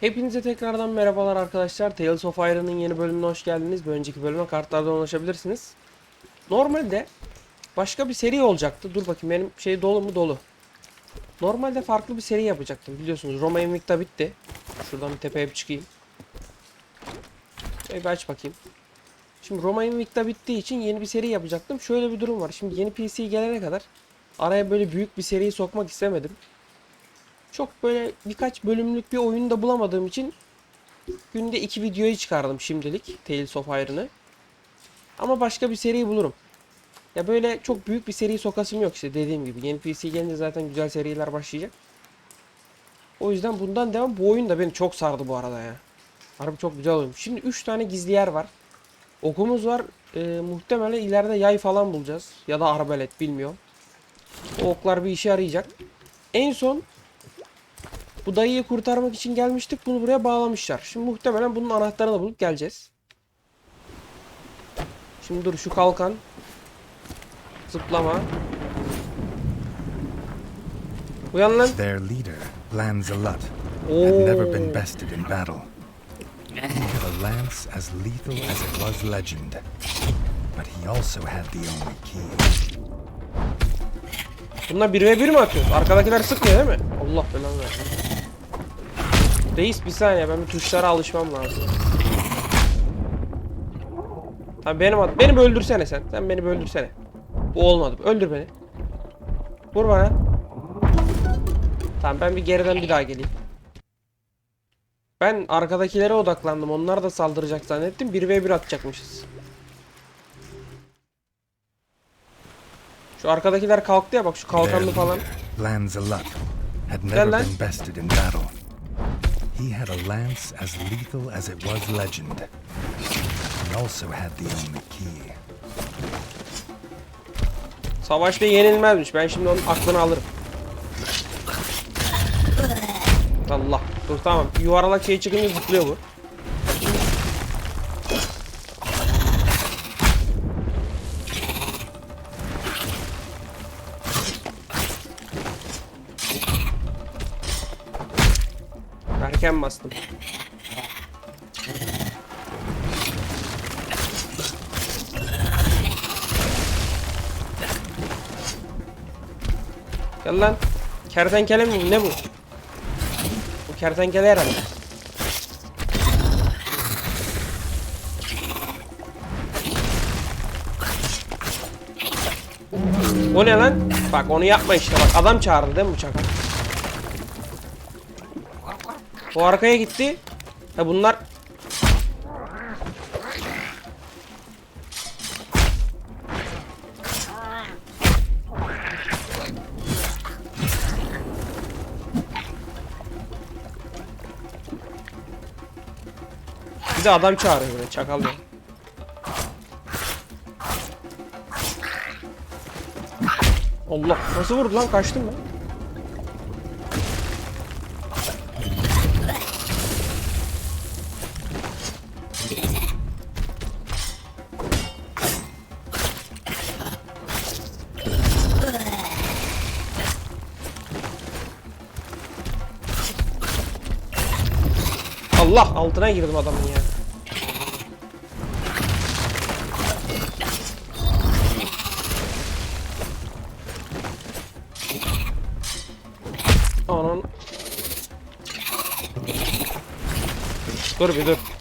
Hepinize tekrardan merhabalar arkadaşlar. Tales of Iron'ın yeni bölümüne hoş geldiniz. Bir önceki bölüme kartlardan ulaşabilirsiniz. Normalde başka bir seri olacaktı. Dur bakayım benim şey dolu mu dolu. Normalde farklı bir seri yapacaktım. Biliyorsunuz Roma Invicta bitti. Şuradan bir tepeye bir çıkayım. Şöyle bir aç bakayım. Şimdi Roma Invicta bittiği için yeni bir seri yapacaktım. Şöyle bir durum var. Şimdi yeni PC gelene kadar araya böyle büyük bir seriyi sokmak istemedim. Çok böyle birkaç bölümlük bir oyunu da bulamadığım için günde iki videoyu çıkardım şimdilik Tales of Iron'ı. Ama başka bir seriyi bulurum. Ya böyle çok büyük bir seri sokasım yok işte dediğim gibi. Yeni PC gelince zaten güzel seriler başlayacak. O yüzden bundan devam. Bu oyun da beni çok sardı bu arada ya. Harbi çok güzel oyun. Şimdi 3 tane gizli yer var. Okumuz var. Ee, muhtemelen ileride yay falan bulacağız. Ya da arbalet bilmiyorum. O oklar bir işe yarayacak. En son bu dayıyı kurtarmak için gelmiştik. Bunu buraya bağlamışlar. Şimdi muhtemelen bunun anahtarını bulup geleceğiz. Şimdi dur şu kalkan. Zıplama. Uyan lan. Their leader, Lanzalut, Oo. had never been bested in battle. Had a lance as lethal as it was legend, but he also had the only key. Bunlar 1 ve 1 mi atıyoruz? Arkadakiler sıkmıyor değil mi? Allah belanı versin. Reis bir saniye ben bir tuşlara alışmam lazım. Tamam benim adım. Beni öldürsene sen. Sen beni öldürsene. Bu olmadı. Öldür beni. Vur bana. Tamam ben bir geriden bir daha geleyim. Ben arkadakilere odaklandım. Onlar da saldıracak zannettim. 1 ve 1 atacakmışız. Şu arkadakiler kalktı ya bak şu kalkanlı falan. Gel lan. He had a lance as lethal as it was legend. He also had the only key. Savaşta yenilmezmiş. Ben şimdi onun aklını alırım. Allah. Dur tamam. Yuvarlak şey çıkınca zıplıyor bu. Bastım. Gel lan. Kertenkele mi? Ne bu? Bu kertenkele herhalde. O ne lan? Bak onu yapma işte bak adam çağırdı değil mi bu? O arkaya gitti. Ha bunlar bir de adam çağırıyor böyle çakal ya. Allah nasıl vurdu lan kaçtım ben. Allah altına girdim adamın ya. Anan. Dur bir dur.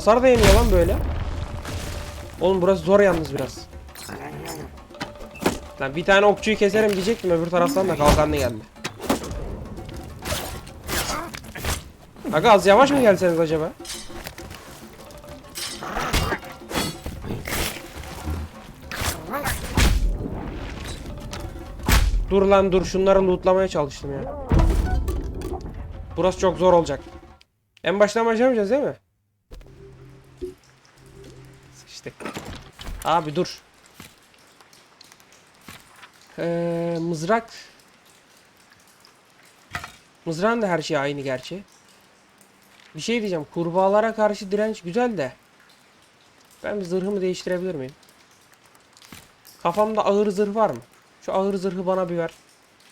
Hasar da yemiyor lan böyle. Oğlum burası zor yalnız biraz. Lan bir tane okçuyu keserim diyecektim öbür taraftan da kalkanlı geldi. Aga az yavaş mı gelseniz acaba? Dur lan dur şunları lootlamaya çalıştım ya. Burası çok zor olacak. En baştan başlamayacağız değil mi? Sıçtık. Abi dur. Ee, mızrak Mızrağın da her şey aynı gerçi. Bir şey diyeceğim. Kurbağalara karşı direnç güzel de. Ben bir zırhımı değiştirebilir miyim? Kafamda ağır zırh var mı? Şu ağır zırhı bana bir ver.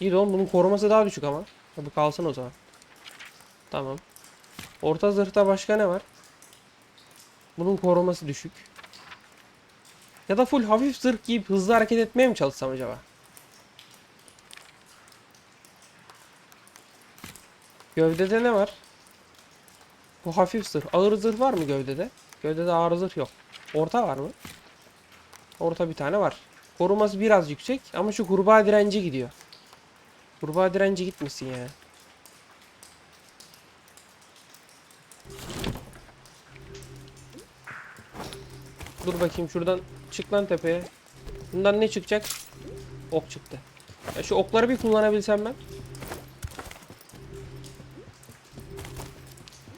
İyi de oğlum bunun koruması daha düşük ama. Bu kalsın o zaman. Tamam. Orta zırhta başka ne var? Bunun koruması düşük. Ya da full hafif zırh giyip hızlı hareket etmeye mi çalışsam acaba? Gövdede ne var? Bu hafif zırh. Ağır zırh var mı gövdede? Gövdede ağır zırh yok. Orta var mı? Orta bir tane var. Koruması biraz yüksek ama şu kurbağa direnci gidiyor. Kurbağa direnci gitmesin ya. Dur bakayım şuradan çık lan tepeye. Bundan ne çıkacak? Ok çıktı. Ya şu okları bir kullanabilsem ben.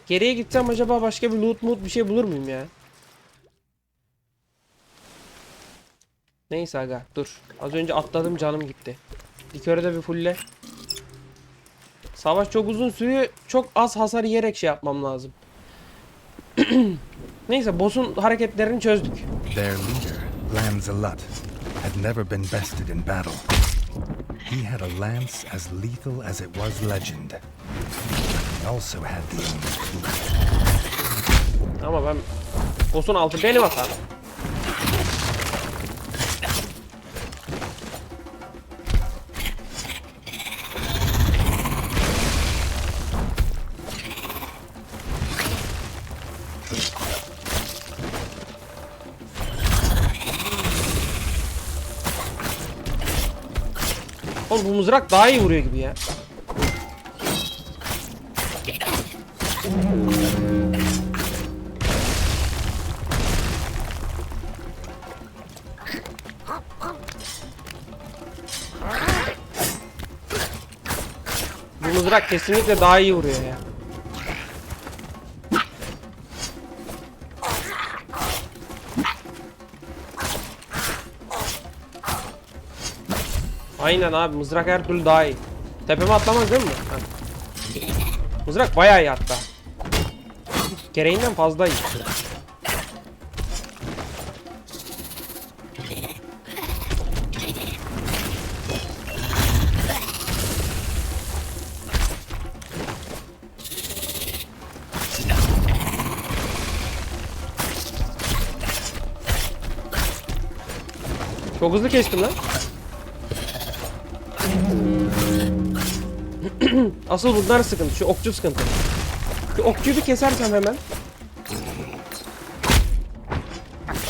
Geriye gitsem acaba başka bir loot mood bir şey bulur muyum ya? Neyse aga dur. Az önce atladım canım gitti. Dikörü de bir fulle. Savaş çok uzun sürüyor. Çok az hasar yiyerek şey yapmam lazım. Neyse boss'un hareketlerini çözdük. Their leader, Lanzalut, had never been bested in battle. He had a lance as lethal as it was legend. He also had the only. Ama ben boss'un altı benim hatam. Mızrak daha iyi vuruyor gibi ya. Bu mızrak kesinlikle daha iyi vuruyor ya. Aynen abi mızrak her türlü daha iyi. Tepeme atlamaz değil mi? Ha. Mızrak bayağı iyi hatta. Gereğinden fazla iyi. Çok hızlı kestim lan. Asıl bunlar sıkıntı. Şu okçu sıkıntı. Şu okçuyu bir kesersem hemen.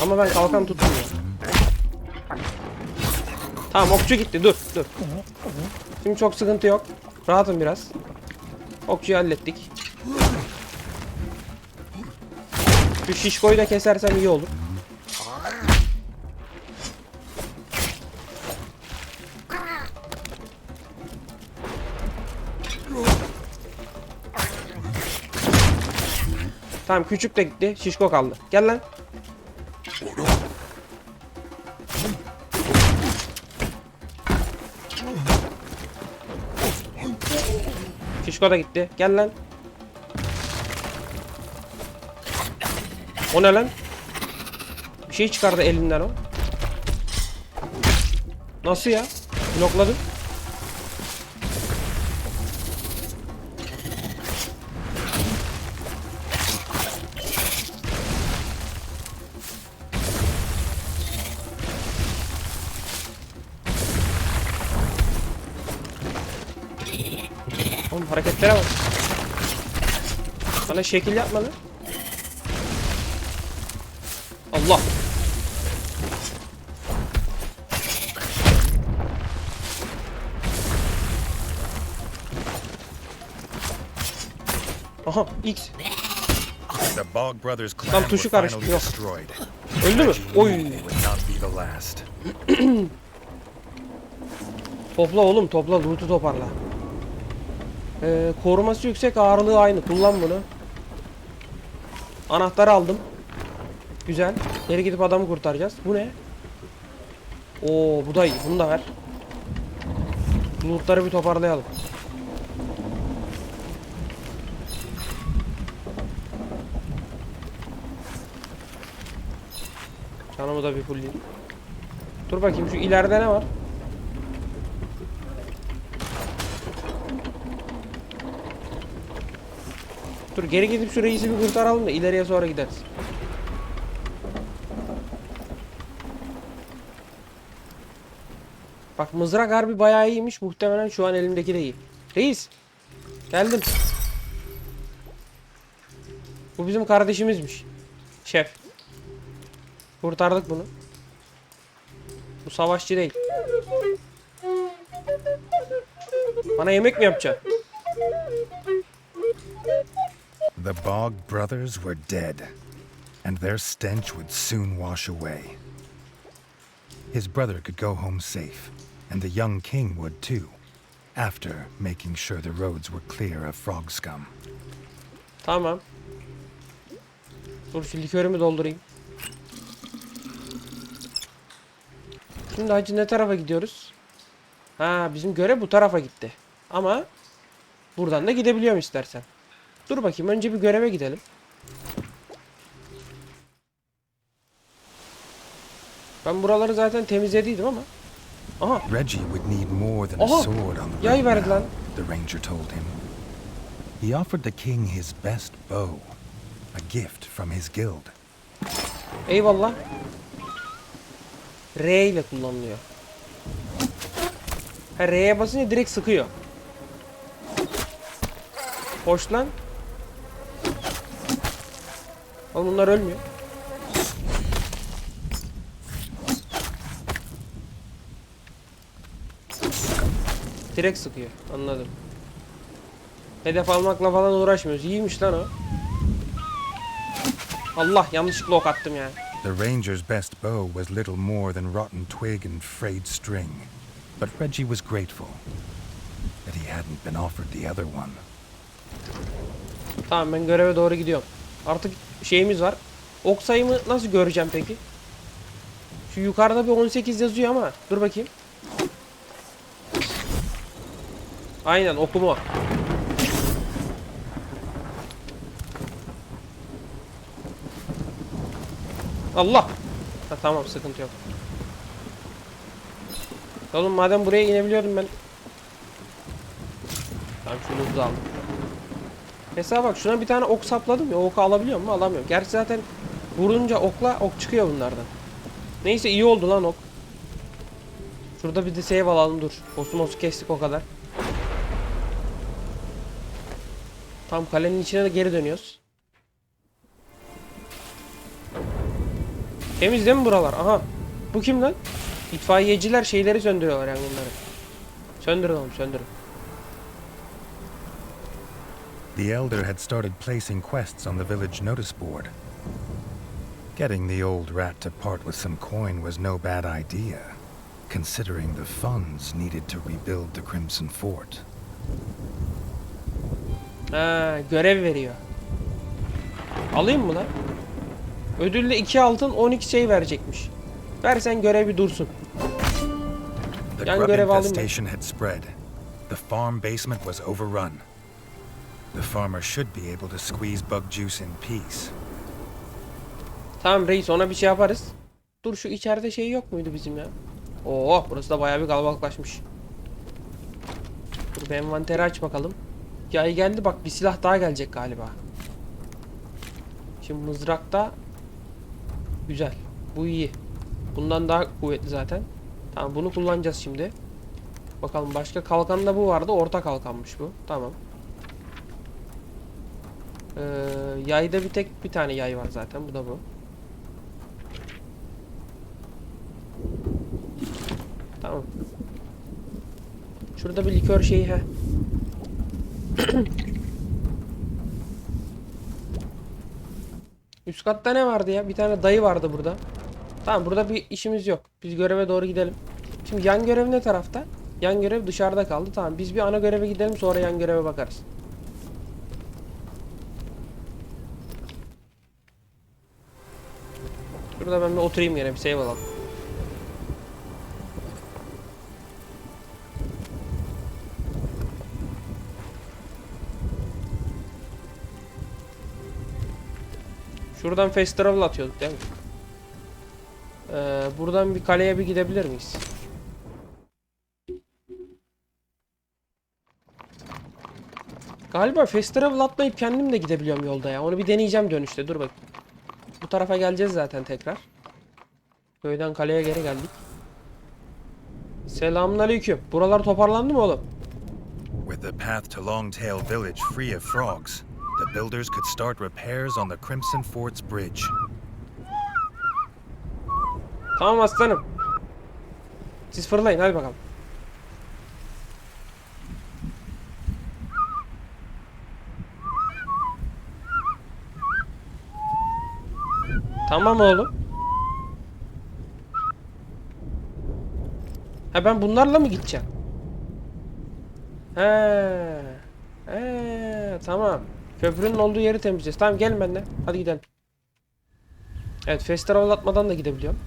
Ama ben kalkan tutmuyorum. Tamam okçu gitti. Dur dur. Şimdi çok sıkıntı yok. Rahatım biraz. Okçuyu hallettik. Şu şişkoyu da kesersem iyi olur. Tamam küçük de gitti. Şişko kaldı. Gel lan. Şişko da gitti. Gel lan. O ne lan? Bir şey çıkardı elinden o. Nasıl ya? Blokladım. Bana şekil yapma lan. Allah. Aha X. The Bog Brothers clan Tam were tuşu karıştı, finally yok. destroyed. Öldü mü? Oy. It would not be the last. Topla oğlum topla loot'u toparla. Ee, koruması yüksek ağırlığı aynı. Kullan bunu. Anahtarı aldım. Güzel. Geri gidip adamı kurtaracağız. Bu ne? Oo bu da iyi. Bunu da ver. Bulutları bir toparlayalım. Canımı da bir fulleyim. Dur bakayım şu ileride ne var? Dur geri gidip şu reisi bir kurtaralım da ileriye sonra gideriz. Bak mızrak harbi bayağı iyiymiş. Muhtemelen şu an elimdeki de iyi. Reis. Geldim. Bu bizim kardeşimizmiş. Şef. Kurtardık bunu. Bu savaşçı değil. Bana yemek mi yapacaksın? The Bog brothers were dead, and their stench would soon wash away. His brother could go home safe, and the young king would too, after making sure the roads were clear of frog scum. Tamam. Dur şu doldurayım. Şimdi hacı ne tarafa gidiyoruz? Ha bizim görev bu tarafa gitti. Ama buradan da gidebiliyorum istersen. Dur bakayım önce bir göreve gidelim. Ben buraları zaten temizlediydim ama. Aha Reggie would need more than a sword on the Yay verdi lan. the ranger told him. He offered the king his best bow, a gift from his guild. eyvallah. R ile kullanılıyor. Ha R'ye basınca direkt sıkıyor. Hoş lan. Oğlum bunlar ölmüyor. Direkt sıkıyor. Anladım. Hedef almakla falan uğraşmıyoruz. İyiymiş lan o. Allah yanlışlıkla ok attım ya. The ranger's best bow was little more than rotten twig and frayed string, but Reggie was grateful that he hadn't been offered the other one. Tamam ben göreve doğru gidiyorum. Artık şeyimiz var. Ok sayımı nasıl göreceğim peki? Şu yukarıda bir 18 yazıyor ama dur bakayım. Aynen okuma. Allah. Ha, tamam sıkıntı yok. Oğlum madem buraya inebiliyordum ben. Tamam şunu hızlı aldım. Mesela bak şuna bir tane ok sapladım ya oku alabiliyor mu? Alamıyorum. Gerçi zaten vurunca okla ok çıkıyor bunlardan. Neyse iyi oldu lan ok. Şurada bir de save alalım dur. Osmos'u kestik o kadar. Tam kalenin içine de geri dönüyoruz. Temiz değil mi buralar? Aha. Bu kim lan? İtfaiyeciler şeyleri söndürüyorlar yangınları. Söndürün oğlum söndürün. The elder had started placing quests on the village notice board. Getting the old rat to part with some coin was no bad idea, considering the funds needed to rebuild the Crimson Fort. Ha, görev veriyor. Alayım mı lan? Ödülle 2 altın 12 şey verecekmiş. Versen görevi dursun. The Yan grub görev ben. infestation had spread. The farm basement was overrun. The farmer should be able to squeeze bug juice in peace. Tamam reis ona bir şey yaparız. Dur şu içeride şey yok muydu bizim ya? Oo burası da bayağı bir kalabalıklaşmış. Dur bir envanteri aç bakalım. Yay geldi bak bir silah daha gelecek galiba. Şimdi mızrakta güzel. Bu iyi. Bundan daha kuvvetli zaten. Tamam bunu kullanacağız şimdi. Bakalım başka kalkanda bu vardı. Orta kalkanmış bu. Tamam. Ee, yayda bir tek bir tane yay var zaten. Bu da bu. Tamam. Şurada bir likör şeyi he. Üst katta ne vardı ya? Bir tane dayı vardı burada. Tamam burada bir işimiz yok. Biz göreve doğru gidelim. Şimdi yan görev ne tarafta? Yan görev dışarıda kaldı. Tamam biz bir ana göreve gidelim sonra yan göreve bakarız. Şurada ben bir oturayım yine bir save alalım. Şuradan fast travel atıyorduk değil mi? Ee, buradan bir kaleye bir gidebilir miyiz? Galiba fast travel atlayıp kendim de gidebiliyorum yolda ya. Onu bir deneyeceğim dönüşte. Dur bak. Tarafa geleceğiz zaten tekrar. Köyden kaleye geri geldik. Selamünaleyküm. Buralar toparlandı mı oğlum? With the path to Longtail Village free of frogs, the builders could start repairs on the Crimson Fort's bridge. Tamam aslanım. Siz fırlayın hadi bakalım. Tamam oğlum. Ha ben bunlarla mı gideceğim? He. He, tamam. Köprünün olduğu yeri temizleyeceğiz. Tamam gelin benimle. Hadi gidelim. Evet, festival atmadan da gidebiliyorum.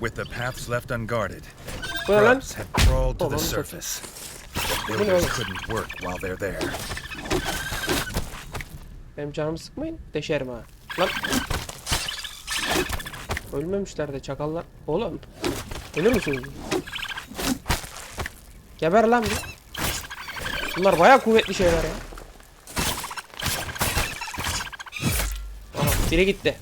With the paths left unguarded, grubs had crawled to the surface. The builders couldn't work while they're there. Benim canımı sıkmayın. Deşerim ha. Lan. Ölmemişler de çakallar. Oğlum. Ölür müsünüz? Geber lan bir. Bunlar bayağı kuvvetli şeyler ya. Aha biri gitti.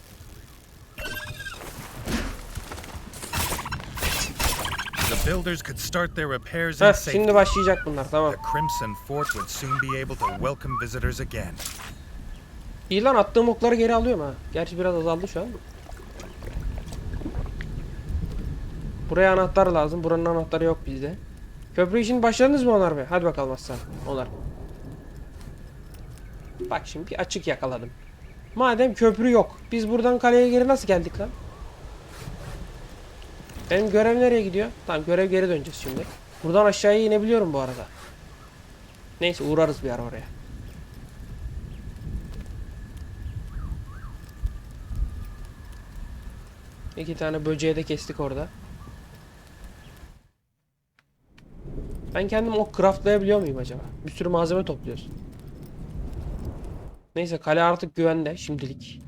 The builders could start their repairs in safety. şimdi başlayacak bunlar tamam. The Crimson Fort would soon be able to welcome visitors again. İyi lan attığım okları geri alıyorum ha. Gerçi biraz azaldı şu an. Buraya anahtar lazım. Buranın anahtarı yok bizde. Köprü için başladınız mı Onar Bey? Hadi bakalım aslan. Onar. Bak şimdi bir açık yakaladım. Madem köprü yok. Biz buradan kaleye geri nasıl geldik lan? Benim görev nereye gidiyor? Tamam görev geri döneceğiz şimdi. Buradan aşağıya inebiliyorum bu arada. Neyse uğrarız bir ara oraya. İki tane böceği de kestik orada. Ben kendim ok craftlayabiliyor muyum acaba? Bir sürü malzeme topluyoruz. Neyse kale artık güvende şimdilik.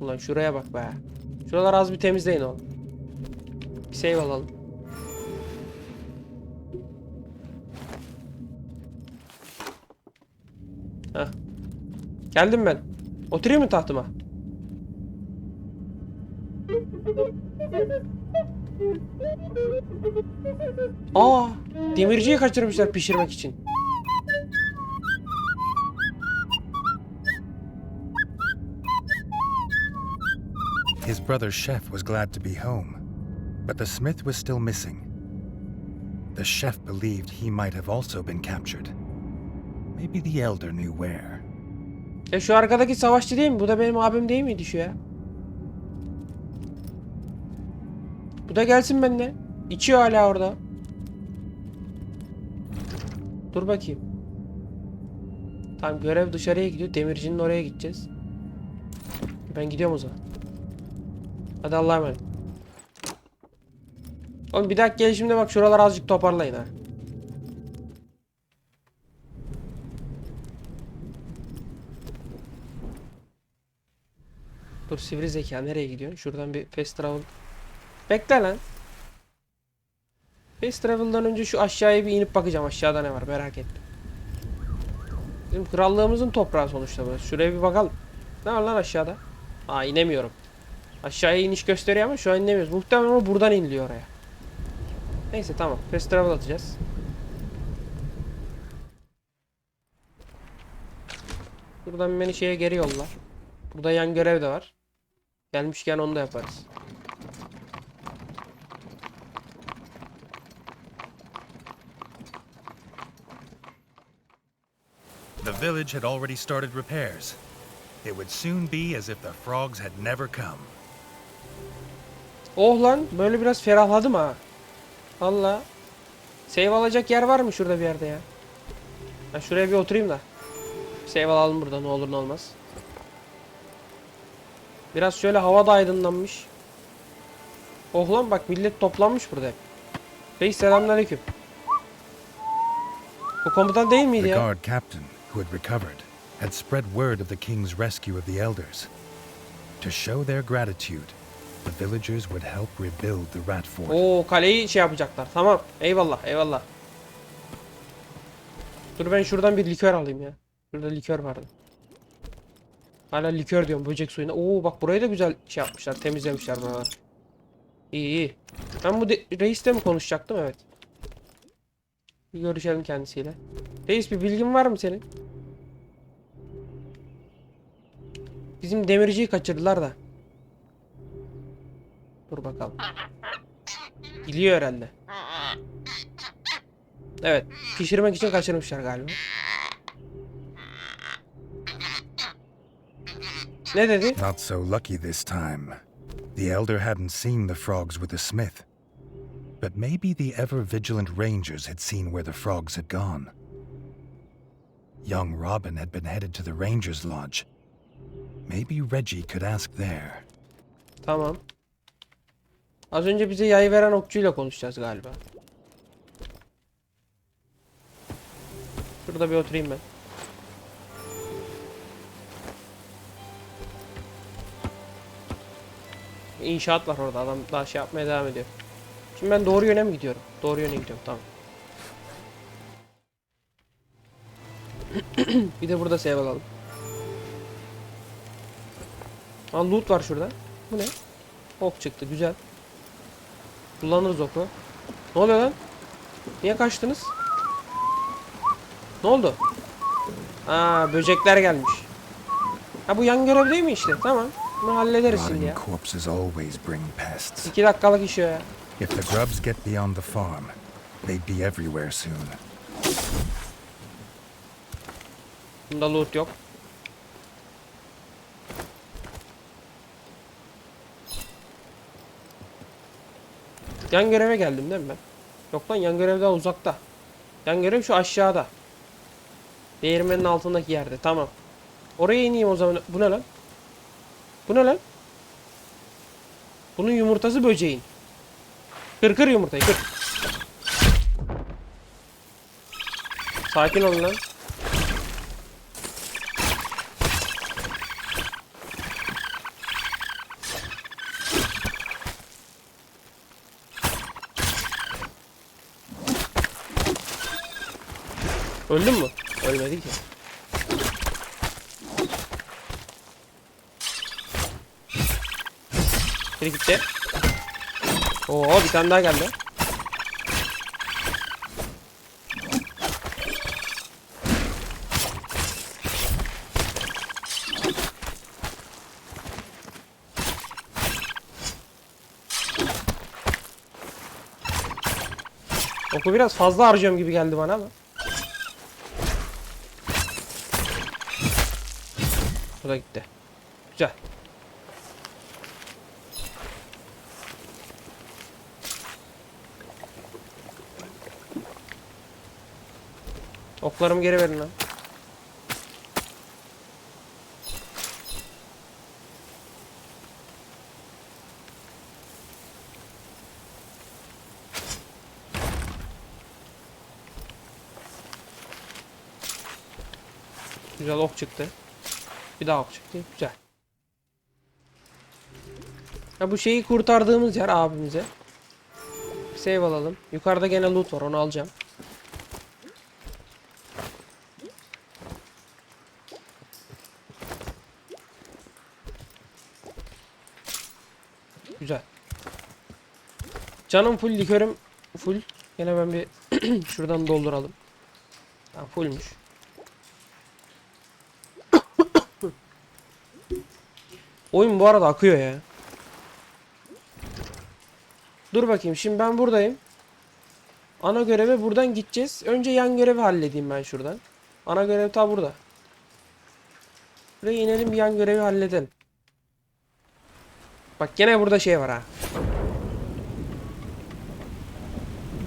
Ulan şuraya bak be. Şuraları az bir temizleyin oğlum. Bir save alalım. Heh. Geldim ben. Oturayım mı tahtıma? Aa, demirciyi kaçırmışlar pişirmek için. His brother chef was glad to be home, but the smith was still missing. The chef believed he might have also been captured. Maybe the elder knew where. E şu arkadaki savaşçı değil mi? Bu da benim abim değil miydi şu ya? Bu da gelsin benimle. İçiyor hala orada. Dur bakayım. Tamam görev dışarıya gidiyor. Demircinin oraya gideceğiz. Ben gidiyorum o zaman. Hadi Allah'a emanet. Oğlum bir dakika gelişimde bak şuraları azıcık toparlayın ha. Dur sivri zeka nereye gidiyorsun? Şuradan bir fast travel. Bekle lan. Fast travel'dan önce şu aşağıya bir inip bakacağım aşağıda ne var merak ettim. Bizim krallığımızın toprağı sonuçta burası. Şuraya bir bakalım. Ne var lan aşağıda? Aa inemiyorum. Aşağıya iniş gösteriyor ama şu an inemiyoruz. Muhtemelen o buradan iniliyor oraya. Neyse tamam. Fast travel atacağız. Buradan beni şeye geri yolla. Burada yan görev de var. Gelmişken onu da yaparız. The village had already started repairs. It would soon be as if the frogs had never come. Oh lan böyle biraz ferahladım ha. Allah. Save alacak yer var mı şurada bir yerde ya? Ben şuraya bir oturayım da. Save alalım burada ne olur ne olmaz. Biraz şöyle hava da aydınlanmış. Oh lan bak millet toplanmış burada. Reis selamünaleyküm. Bu komutan değil miydi ya? Who had recovered, had spread word of the king's rescue of the elders. To show their gratitude, the villagers would help rebuild the rat fort. Oo kaleyi şey yapacaklar. Tamam. Eyvallah eyvallah. Dur ben şuradan bir likör alayım ya. Şurada likör vardı. Hala likör diyorum böcek suyuna. Oo bak burayı da güzel şey yapmışlar. Temizlemişler buraları. İyi iyi. Ben bu reisle mi konuşacaktım? Evet. Bir görüşelim kendisiyle. Reis bir bilgin var mı senin? Bizim demirciyi kaçırdılar da. Dur bakalım. Biliyor herhalde. Evet. Pişirmek için kaçırmışlar galiba. Ne dedi? Not so lucky this time. The elder hadn't seen the frogs with the smith. But maybe the ever vigilant rangers had seen where the frogs had gone. Young Robin had been headed to the rangers' lodge. Maybe Reggie could ask there. Tamam. Az önce bize yay veren okçuyla konuşacağız galiba. Şurada bir oturayım ben. İnşaat var orada adam daha şey yapmaya devam ediyor. Şimdi ben doğru yöne mi gidiyorum? Doğru yöne gidiyorum tamam. bir de burada save alalım. Aa, loot var şurada. Bu ne? Ok çıktı güzel. Kullanırız oku. Ne oluyor lan? Niye kaçtınız? Ne oldu? Aa böcekler gelmiş. Ha bu yan görev değil mi işte? Tamam. Bunu hallederiz şimdi ya. İki dakikalık iş ya. If the grubs get beyond the farm, they'd be everywhere soon. Bunda loot yok. Yan göreve geldim değil mi ben? Yok lan yan görev daha uzakta. Yan görev şu aşağıda. Değirmenin altındaki yerde. Tamam. Oraya ineyim o zaman. Bu ne lan? Bu ne lan? Bunun yumurtası böceğin. Kır kır yumurtayı kır. Sakin olun lan. Öldün mü? Ölmedi ki. Biri gitti. Oo bir tane daha geldi. Oku biraz fazla harcıyorum gibi geldi bana ama. Bu da gitti. Güzel. Oklarımı geri verin lan. Güzel ok çıktı. Bir daha ok çıktı. Güzel. Ha bu şeyi kurtardığımız yer abimize. Save alalım. Yukarıda gene loot var onu alacağım. Güzel. Canım full likörüm full. Gene ben bir şuradan dolduralım. Ha, fullmüş. Oyun bu arada akıyor ya. Dur bakayım şimdi ben buradayım. Ana göreve buradan gideceğiz. Önce yan görevi halledeyim ben şuradan. Ana görev ta burada. Buraya inelim yan görevi halledelim. Bak gene burada şey var ha.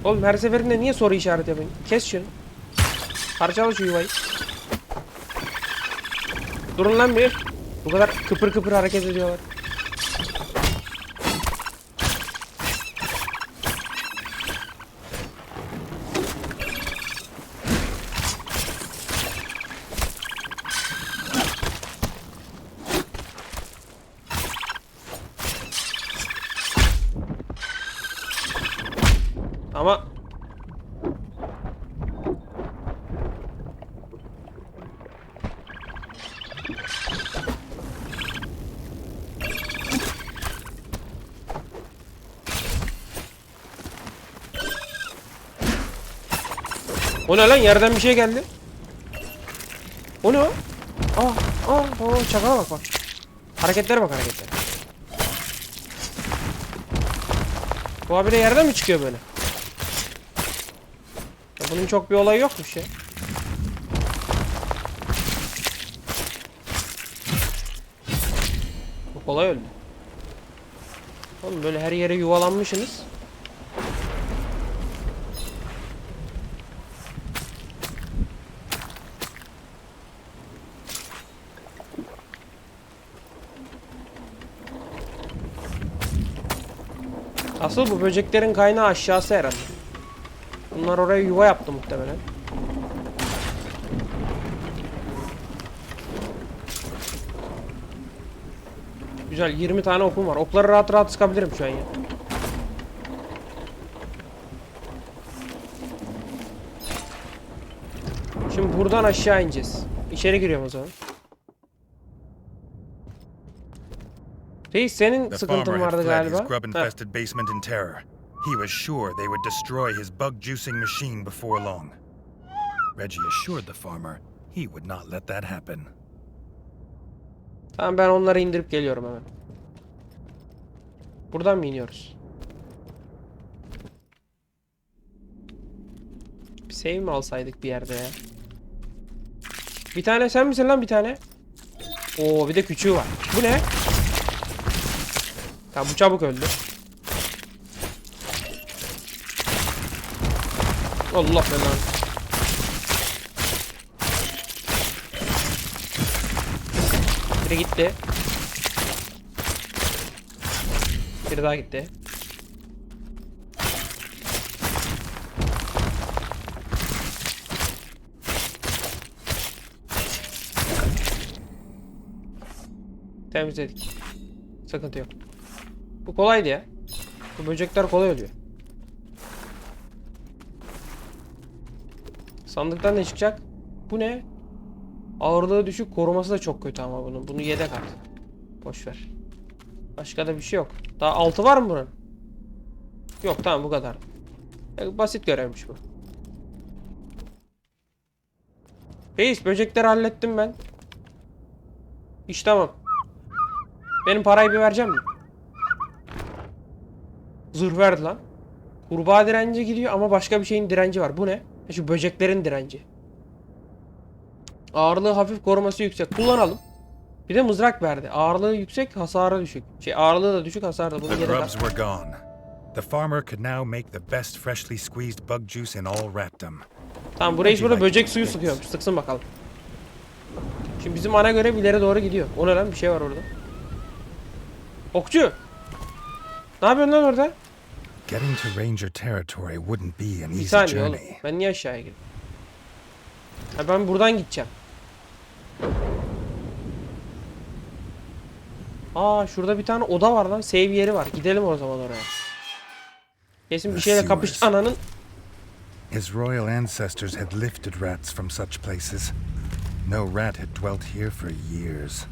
Oğlum her seferinde niye soru işareti yapıyorsun? Kes şunu. Parçala şu yuvayı. Durun lan bir. Bu kadar kıpır kıpır hareket ediyorlar. Ama O ne lan yerden bir şey geldi. O ne o? Aa, aa, aa çakala bak bak. Hareketlere bak hareketlere. Bu abi de yerden mi çıkıyor böyle? Bunun çok bir olayı yokmuş ya. Bu kolay öldü. Oğlum böyle her yere yuvalanmışsınız. Asıl bu böceklerin kaynağı aşağısı herhalde. Bunlar oraya yuva yaptı muhtemelen. Güzel 20 tane okum var. Okları rahat rahat sıkabilirim şu an ya. Şimdi buradan aşağı ineceğiz. İçeri giriyorum o zaman. Reis senin sıkıntın vardı galiba. He was sure they would destroy his bug juicing machine before long. Reggie assured the farmer he would not let that happen. Tamam ben onları indirip geliyorum hemen. Buradan mı iniyoruz? Bir save mi alsaydık bir yerde ya? Bir tane sen misin lan bir tane? Oo bir de küçüğü var. Bu ne? Tamam bu çabuk öldü. Allah belanı. Biri gitti. Biri daha gitti. Temizledik. Sıkıntı yok. Bu kolaydı ya. Bu böcekler kolay ölüyor. Sandıktan ne çıkacak? Bu ne? Ağırlığı düşük, koruması da çok kötü ama bunun. Bunu yedek at. Boş ver. Başka da bir şey yok. Daha altı var mı bunun? Yok tamam bu kadar. Ya, basit görevmiş bu. Reis böcekleri hallettim ben. İş tamam. Benim parayı bir vereceğim mi? Zırh verdi lan. Kurbağa direnci gidiyor ama başka bir şeyin direnci var. Bu ne? Şu böceklerin direnci. Ağırlığı hafif koruması yüksek. Kullanalım. Bir de mızrak verdi. Ağırlığı yüksek, hasarı düşük. Şey ağırlığı da düşük, hasarı da. Bunu The grubs were gone. The farmer could now make the best freshly squeezed bug juice in all Raptum. Tamam buraya hiç burada böcek suyu sıkıyormuş. Sıksın bakalım. Şimdi bizim ana görev ileri doğru gidiyor. O ne lan? Bir şey var orada. Okçu! Ne yapıyorsun lan orada? Getting to Ranger territory wouldn't be an Bir easy saniye oğlum. journey. Ben niye aşağıya girdim? Ha ben buradan gideceğim. Aa şurada bir tane oda var lan. Save yeri var. Gidelim o zaman oraya. Kesin bir şeyle kapış ananın. His royal ancestors had lifted rats from such places. No rat had dwelt here for years.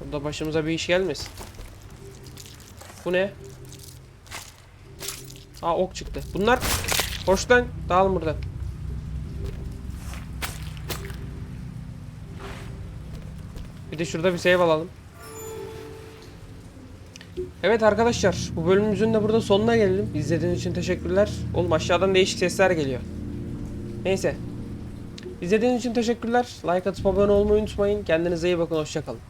Burada başımıza bir iş gelmesin. Bu ne? Aa ok çıktı. Bunlar hoş lan. Dağılın buradan. Bir de şurada bir save alalım. Evet arkadaşlar bu bölümümüzün de burada sonuna gelelim. İzlediğiniz için teşekkürler. Oğlum aşağıdan değişik sesler geliyor. Neyse. İzlediğiniz için teşekkürler. Like atıp abone olmayı unutmayın. Kendinize iyi bakın. Hoşçakalın.